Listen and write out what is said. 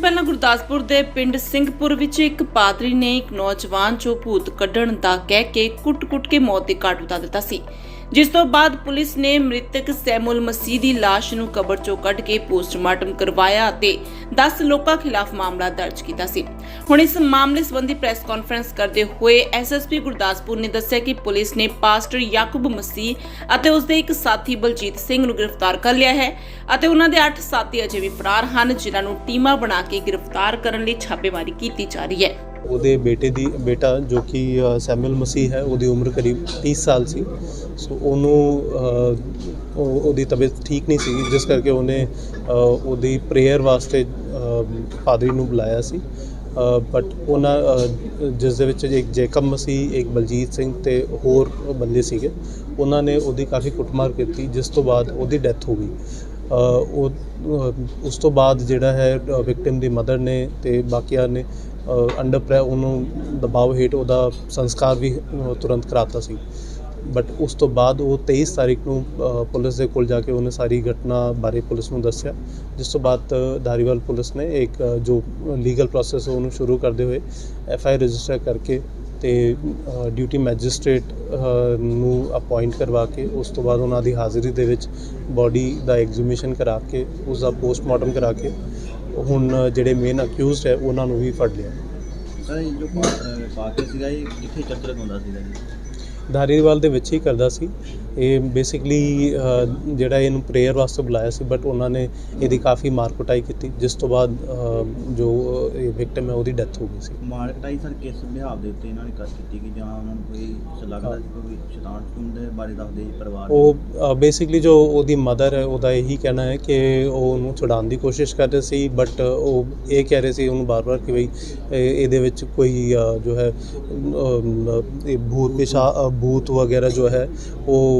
ਪਹਿਲਾਂ ਗੁਰਦਾਸਪੁਰ ਦੇ ਪਿੰਡ ਸਿੰਘਪੁਰ ਵਿੱਚ ਇੱਕ ਪਾਦਰੀ ਨੇ ਇੱਕ ਨੌਜਵਾਨ ਚੋਂ ਭੂਤ ਕੱਢਣ ਦਾ ਕਹਿ ਕੇ ਕੁੱਟ-ਕੁੱਟ ਕੇ ਮੌਤ ਦੇ ਘਾਟ ਉਤਾਰ ਦਿੱਤਾ ਸੀ। ਜਿਸ ਤੋਂ ਬਾਅਦ ਪੁਲਿਸ ਨੇ ਮ੍ਰਿਤਕ ਸੈਮੂਅਲ ਮਸੀਹ ਦੀ ਲਾਸ਼ ਨੂੰ ਕਬਰ ਚੋਂ ਕੱਢ ਕੇ ਪੋਸਟਮਾਰਟਮ ਕਰਵਾਇਆ ਅਤੇ 10 ਲੋਕਾਂ ਖਿਲਾਫ ਮਾਮਲਾ ਦਰਜ ਕੀਤਾ ਸੀ। ਹੁਣ ਇਸ ਮਾਮਲੇ ਸੰਬੰਧੀ ਪ੍ਰੈਸ ਕਾਨਫਰੰਸ ਕਰਦੇ ਹੋਏ ਐਸਐਸਪੀ ਗੁਰਦਾਸਪੁਰ ਨੇ ਦੱਸਿਆ ਕਿ ਪੁਲਿਸ ਨੇ ਪਾਸਟਰ ਯਾਕੂਬ ਮਸੀਹ ਅਤੇ ਉਸ ਦੇ ਇੱਕ ਸਾਥੀ ਬਲਜੀਤ ਸਿੰਘ ਨੂੰ ਗ੍ਰਿਫਤਾਰ ਕਰ ਲਿਆ ਹੈ ਅਤੇ ਉਹਨਾਂ ਦੇ 8 ਸਾਥੀ ਅਜੇ ਵੀ ਫਰਾਰ ਹਨ, ਜਿਨ੍ਹਾਂ ਨੂੰ ਟੀਮਾਂ ਬਣਾ ਕੇ ਗ੍ਰਿਫਤਾਰ ਕਰਨ ਲਈ ਛਾਪੇਮਾਰੀ ਕੀਤੀ ਜਾ ਰਹੀ ਹੈ। ਉਹਦੇ ਬੇਟੇ ਦੀ ਬੇਟਾ ਜੋ ਕਿ ਅ, ਸੈਮੂਅਲ ਮਸੀਹ ਹੈ ਉਹਦੀ ਉਮਰ ਕਰੀਬ 30 ਸਾਲ ਸੀ। ਸੋ ਉਹਨੂੰ ਉਹਦੀ ਤਬੀਅਤ ਠੀਕ ਨਹੀਂ ਸੀ ਜਿਸ ਕਰਕੇ ਉਹਨੇ ਉਹਦੀ ਪ੍ਰੇਅਰ ਵਾਸਤੇ ਪਾਦਰੀ ਨੂੰ ਬੁਲਾਇਆ ਸੀ। ਬਟ ਉਹਨਾਂ ਜਿਸ ਦੇ ਵਿੱਚ ਇੱਕ ਜੇਕਬ ਮਸੀਹ ਇੱਕ ਬਲਜੀਤ ਸਿੰਘ ਤੇ ਹੋਰ ਬੰਦੇ ਸੀਗੇ ਉਹਨਾਂ ਨੇ ਉਹਦੀ ਕਾਫੀ ਕੁੱਟਮਾਰ ਕੀਤੀ ਜਿਸ ਤੋਂ ਬਾਅਦ ਉਹਦੀ ਡੈਥ ਹੋ ਗਈ। ਉਹ ਉਸ ਤੋਂ ਬਾਅਦ ਜਿਹੜਾ ਹੈ ਵਿਕਟਿਮ ਦੀ ਮਦਰ ਨੇ ਤੇ ਬਾਕੀਆਂ ਨੇ ਅੰਡਰ ਪ੍ਰੈ ਉਹਨੂੰ ਦਬਾਅ ਹੇਠ ਉਹਦਾ ਸੰਸਕਾਰ ਵੀ ਤੁਰੰਤ ਕਰਾਤਾ ਸੀ। ਬਟ ਉਸ ਤੋਂ ਬਾਅਦ ਉਹ 23 ਤਾਰੀਖ ਨੂੰ ਪੁਲਿਸ ਦੇ ਕੋਲ ਜਾ ਕੇ ਉਹਨੇ ਸਾਰੀ ਘਟਨਾ ਬਾਰੇ ਪੁਲਿਸ ਨੂੰ ਦੱਸਿਆ। ਜਿਸ ਤੋਂ ਬਾਅਦ ਧਾਰੀਵਾਲ ਪੁਲਿਸ ਨੇ ਇੱਕ ਜੋ ਲੀਗਲ ਪ੍ਰੋਸੈਸ ਉਹਨੂੰ ਸ਼ੁਰੂ ਕਰਦੇ ਹੋਏ ਐਫ ਆਈ ਰਜਿਸਟਰ ਕਰਕੇ ਤੇ ਡਿਊਟੀ ਮੈਜਿਸਟ੍ਰੇਟ ਨੂੰ ਅਪਾਇੰਟ ਕਰਵਾ ਕੇ ਉਸ ਤੋਂ ਬਾਅਦ ਉਹਨਾਂ ਦੀ ਹਾਜ਼ਰੀ ਦੇ ਵਿੱਚ ਬਾਡੀ ਦਾ ਐਗਜੀਬਿਸ਼ਨ ਕਰਾ ਕੇ ਉਸ ਦਾ ਪੋਸਟਮਾਰਟਮ ਕਰਾ ਕੇ ਹੁਣ ਜਿਹੜੇ ਮੇਨ ਅਕਿਊਜ਼ਡ ਹੈ ਉਹਨਾਂ ਨੂੰ ਵੀ ਫੜ ਲਿਆ। ਸਰ ਜੋ ਪਾ ਅਹ ਪਾ ਕੇ ਸੀਗਾ ਇਹ ਕਿੱਥੇ ਚੱਕਰ ਲਗਾਉਂਦਾ ਸੀਗਾ ਜੀ? ਧਾਰੀਵਾਲ ਦੇ ਵਿੱਚ ਹੀ ਕਰਦਾ ਸੀ। ਇਹ ਬੇਸਿਕਲੀ ਜਿਹੜਾ ਇਹਨੂੰ ਪ੍ਰੇਅਰ ਵਾਸਤੇ ਬੁਲਾਇਆ ਸੀ ਬਟ ਉਹਨਾਂ ਨੇ ਇਹਦੀ ਕਾਫੀ ਮਾਰ ਕੁਟਾਈ ਕੀਤੀ ਜਿਸ ਤੋਂ ਬਾਅਦ ਜੋ ਇਹ ਵਿਕਟਮ ਹੈ ਉਹਦੀ ਡੈਥ ਹੋ ਗਈ ਸੀ ਮਾਰਕਟਾਈ ਸਰ ਕਿਸ ਵਿਹਾਰ ਦੇ ਉੱਤੇ ਇਹਨਾਂ ਨੇ ਕਰ ਕੀਤੀ ਕਿ ਜਾਂ ਉਹਨਾਂ ਨੂੰ ਕੋਈ ਲੱਗਦਾ ਸੀ ਕੋਈ ਸ਼ੈਤਾਨ ਸ਼ਤੂਨ ਦੇ ਬਾਰੇ ਦੱਸਦੇ ਪਰਿਵਾਰ? ਉਹ ਬੇਸਿਕਲੀ ਜੋ ਉਹਦੀ ਮਦਰ ਹੈ ਉਹਦਾ ਇਹੀ ਕਹਿਣਾ ਹੈ ਕਿ ਉਹ ਉਹਨੂੰ ਛੁਡਾਉਣ ਦੀ ਕੋਸ਼ਿਸ਼ ਕਰ ਰਹੇ ਸੀ ਬਟ ਉਹ ਇਹ ਕਹਿ ਰਹੇ ਸੀ ਉਹਨੂੰ ਬਾਰ-ਬਾਰ ਕਿ ਇਹ- ਇਹਦੇ ਵਿੱਚ ਕੋਈ ਜੋ ਹੈ ਭੂਤ ਪਿਸ਼ਾ ਭੂਤ ਵਗੈਰਾ ਜੋ ਹੈ ਉਹ